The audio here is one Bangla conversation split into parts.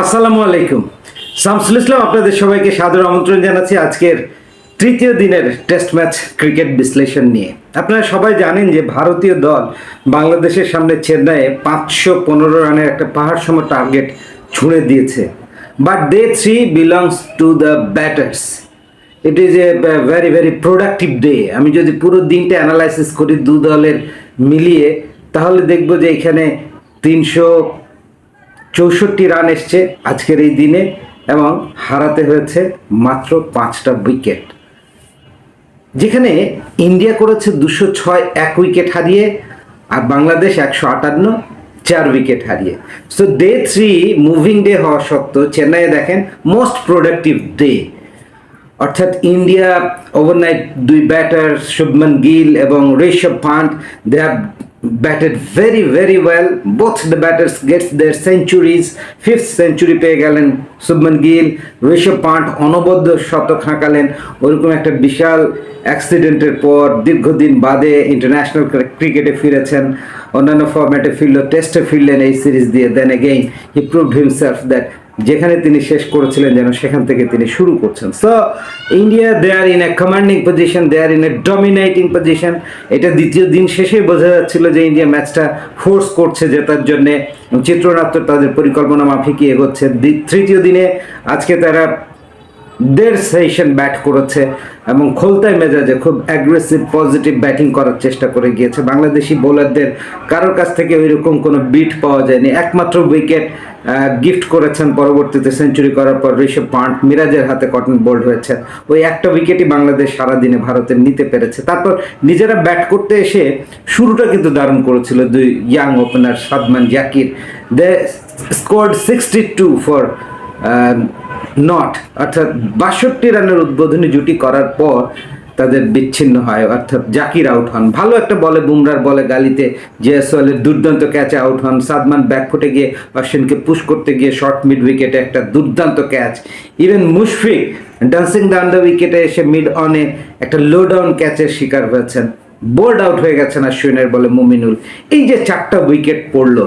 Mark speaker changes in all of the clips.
Speaker 1: আসসালামু আলাইকুম। শামসুল ইসলাম, আপনাদের সবাইকে সাদর আমন্ত্রণ জানাচ্ছি আজকের তৃতীয় দিনের টেস্ট ম্যাচ ক্রিকেট বিশ্লেষণ নিয়ে। আপনারা সবাই জানেন যে ভারতীয় দল বাংলাদেশের সামনে চেন্নাইয়ে পাঁচশো পনেরো রানের একটা পাহাড় সম টার্গেট ছুঁড়ে দিয়েছে। But day three belongs to the batters it is a very very productive day আমি যদি পুরো দিনটা অ্যানালাইসিস করি দু দলের মিলিয়ে, তাহলে দেখব যে এখানে তিনশো চৌষট্টি রান এসছে আজকের এই দিনে এবং হারাতে হয়েছে মাত্র পাঁচটা উইকেট। যেখানে ইন্ডিয়া করেছে দুশো ছয় এক উইকেট হারিয়ে আর বাংলাদেশ একশো আটান্ন চার উইকেট হারিয়ে। So day three moving day হওয়া সত্ত্বেও চেন্নাইয়ে দেখেন মোস্ট প্রোডাক্টিভ ডে অর্থাৎ ইন্ডিয়া ওভারনাইট দুই ব্যাটার শুভমান গিল এবং Rishabh Pant they have batted very very well both the batters gets their centuries fifth century পেয়ে গেলেন শুভমন গিল, ঋষভ পান্ট, অনবদ্য শতক হাঁকালেন। ওরকম একটা বিশাল অ্যাক্সিডেন্টের পর দীর্ঘদিন বাদে ইন্টারন্যাশনাল ক্রিকেটে ফিরেছেন। অন্যান্য ফরম্যাটে ফিরল টেস্টে ফিরলেন এই সিরিজ দিয়ে then again he proved himself that যেখানে তিনি শেষ করেছিলেন যেন সেখান থেকে তিনি শুরু করছেন। So India they are in a commanding position they are in a dominating position এটা দ্বিতীয় দিন শেষেই বোঝা যাচ্ছিল যে ইন্ডিয়া ম্যাচটা ফোর্স করছে জেতার জন্যে। চিত্রনাট্য তাদের পরিকল্পনা মাফিকই এগোচ্ছে। তৃতীয় দিনে আজকে তারা দেড় সেশন ব্যাট করেছে এবং খোলতায় মেজাজে খুব অ্যাগ্রেসিভ পজিটিভ ব্যাটিং করার চেষ্টা করে গিয়েছে। বাংলাদেশি বোলারদের কারোর কাছ থেকে ওই রকম কোনো বিট পাওয়া যায়নি। একমাত্র উইকেট গিফট করেছেন পরবর্তীতে সেঞ্চুরি করার পর ঋষভ পান্ট। মিরাজের হাতে কটন বোল্ড হয়েছে। ওই একটা উইকেটই বাংলাদেশ সারাদিনে ভারতের নিতে পেরেছে। তারপর নিজেরা ব্যাট করতে এসে শুরুটা কিন্তু দারুণ করেছিল দুই young opener Sadman Zakir. They scored sixty two for not অর্থাৎ বাষট্টি রানের উদ্বোধনী জুটি করার পর তাদের বিচ্ছিন্ন হয়, অর্থাৎ জাকির আউট হন। ভালো একটা বলে, বুমরার বলে গালিতে জেএসওয়ালের দুর্দান্ত ক্যাচে আউট হন। সাদমান ব্যাকফুটে গিয়ে অশ্বিনকে পুশ করতে গিয়ে শর্ট মিড উইকেটে একটা দুর্দান্ত catch even Mushfiq dancing the উইকেটে এসে মিড অনে একটা লো ডাউন ক্যাচের শিকার হয়েছেন। বোল্ড আউট হয়ে গেছেন অশ্বিনের বলে মুমিনুল। এই যে চারটা উইকেট পড়ল,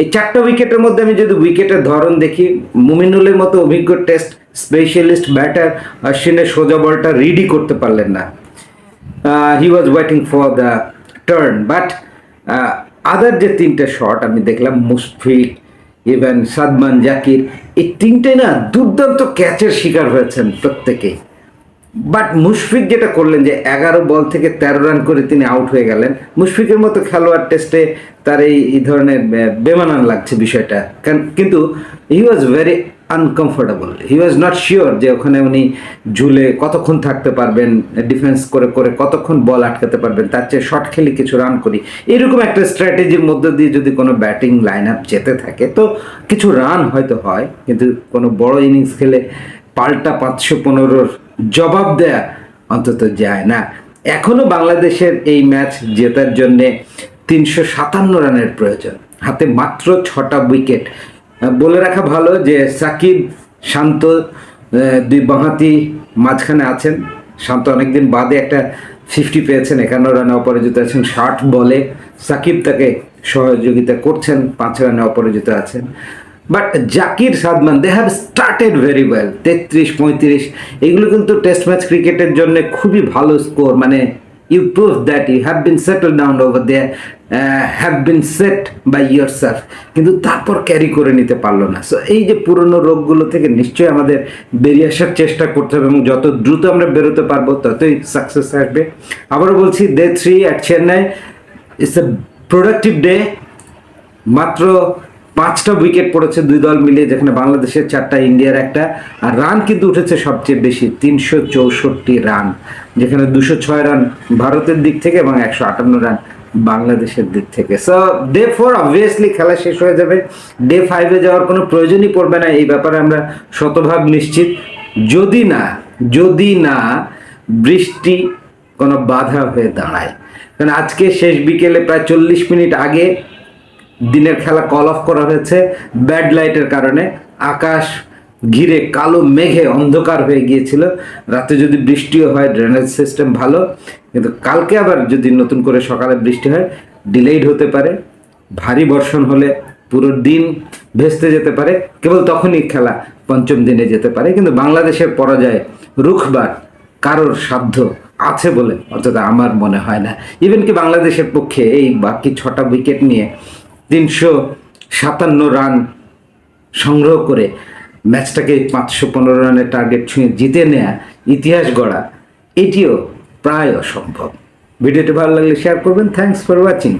Speaker 1: এই চারটা উইকেটের মধ্যে আমি যদি উইকেটের ধরন দেখি, মুমিনুলের মতো অভিজ্ঞ টেস্ট স্পেশালিস্ট ব্যাটার অশ্বিনের সোজা বলটা রিডি করতে পারলেন না। He was waiting for the turn but other যে তিনটে শট আমি দেখলাম, মুশফিক ইভেন সাদমান জাকির, এই তিনটে না দুর্দান্ত ক্যাচের শিকার হয়েছেন প্রত্যেকেই। বাট মুশফিক যেটা করলেন যে এগারো বল থেকে তেরো রান করে তিনি আউট হয়ে গেলেন। মুশফিকের মতো খেলোয়াড় টেস্টে তার এই ধরনের বেমানান লাগছে বিষয়টা। কিন্তু he was very uncomfortable he was not sure যে ওখানে উনি ঝুলে কতক্ষণ থাকতে পারবেন ডিফেন্স করে করে কতক্ষণ বল আটকাতে পারবেন, তার চেয়ে শর্ট খেলে কিছু রান করি। এরকম একটা স্ট্র্যাটেজির মধ্যে দিয়ে যদি কোনো ব্যাটিং লাইন আপ যেতে থাকে, তো কিছু রান হয়তো হয়, কিন্তু কোনো বড় ইনিংস খেলে পাল্টা পাঁচশো পনেরোর জবাব দেয়া অন্তত যায় না। এখনও বাংলাদেশের এই ম্যাচ জেতার জন্যে তিনশো সাতান্ন রানের প্রয়োজন। হাতে মাত্র ছটা উইকেট। বলে রাখা ভালো যে সাকিব শান্ত দুই বাঁহাতি মাঝখানে আছেন। শান্ত অনেকদিন বাদে একটা ফিফটি পেয়েছেন, একান্ন রানে অপরাজিত আছেন, ষাট বলে সাকিব তাকে সহযোগিতা করছেন, পাঁচ রানে অপরাজিত আছেন। But Zakir Sadman they have started very well তেত্রিশ, পঁয়ত্রিশ, এগুলো কিন্তু টেস্ট ম্যাচ ক্রিকেটের জন্য খুবই ভালো স্কোর মানে you prove that you have been settle down over there have been set by yourself কিন্তু তারপর ক্যারি করে নিতে পারল না। সো এই যে পুরনো রোগগুলো থেকে নিশ্চয়ই আমাদের বেরিয়ে আসার চেষ্টা করতে হবে এবং যত দ্রুত আমরা বেরোতে পারব, ততই সাকসেস আসবে। আবারও বলছি day three at Chennai it's a productive day মাত্র পাঁচটা উইকেট পড়েছে দুই দল মিলিয়ে যেখানে বাংলাদেশের চারটা, ইন্ডিয়ার একটা, আর রান কিন্তু উঠেছে সবচেয়ে বেশি, তিনশো চৌষট্টি রান যেখানে দুশো ছয় রান ভারতের দিক থেকে এবং একশো আটান্ন রান বাংলাদেশের দিক থেকে। সো ডে ফোর অবভিয়াসলি খেলা শেষ হয়ে যাবে। ডে ফাইভে যাওয়ার কোনো প্রয়োজনই পড়বে না, এই ব্যাপারে আমরা শতভাগ নিশ্চিত। যদি না যদি না বৃষ্টি কোনো বাধা হয়ে দাঁড়ায়। কারণ আজকে শেষ বিকেলে প্রায় চল্লিশ মিনিট আগে দিনের খেলা কল অফ করা হয়েছে। ব্যাড লাইটের কারণে আকাশ ঘিরে কালো মেঘে অন্ধকার হয়ে গিয়েছিল। রাতে যদি বৃষ্টিও হয় ড্রেনেজ সিস্টেম ভালো। কিন্তু কালকে আবার যদি নতুন করে সকালে বৃষ্টি হয় ডিলেইড হতে পারে। ভারী বর্ষণ হলে পুরো দিন ভেস্তে যেতে পারে। কেবল তখনই খেলা পঞ্চম দিনে যেতে পারে। কিন্তু বাংলাদেশের পরাজয় রুখবার কারোর সাধ্য আছে বলে অন্তত আমার মনে হয় না। ইভেন কি বাংলাদেশের পক্ষে এই বাকি ছটা উইকেট নিয়ে তিনশো সাতান্ন রান সংগ্রহ করে ম্যাচটাকে পাঁচশো পনেরো রানের টার্গেট ছুঁয়ে জিতে নেয়া ইতিহাস গড়া, এটিও প্রায় অসম্ভব। ভিডিওটি ভালো লাগলে শেয়ার করবেন। Thanks for watching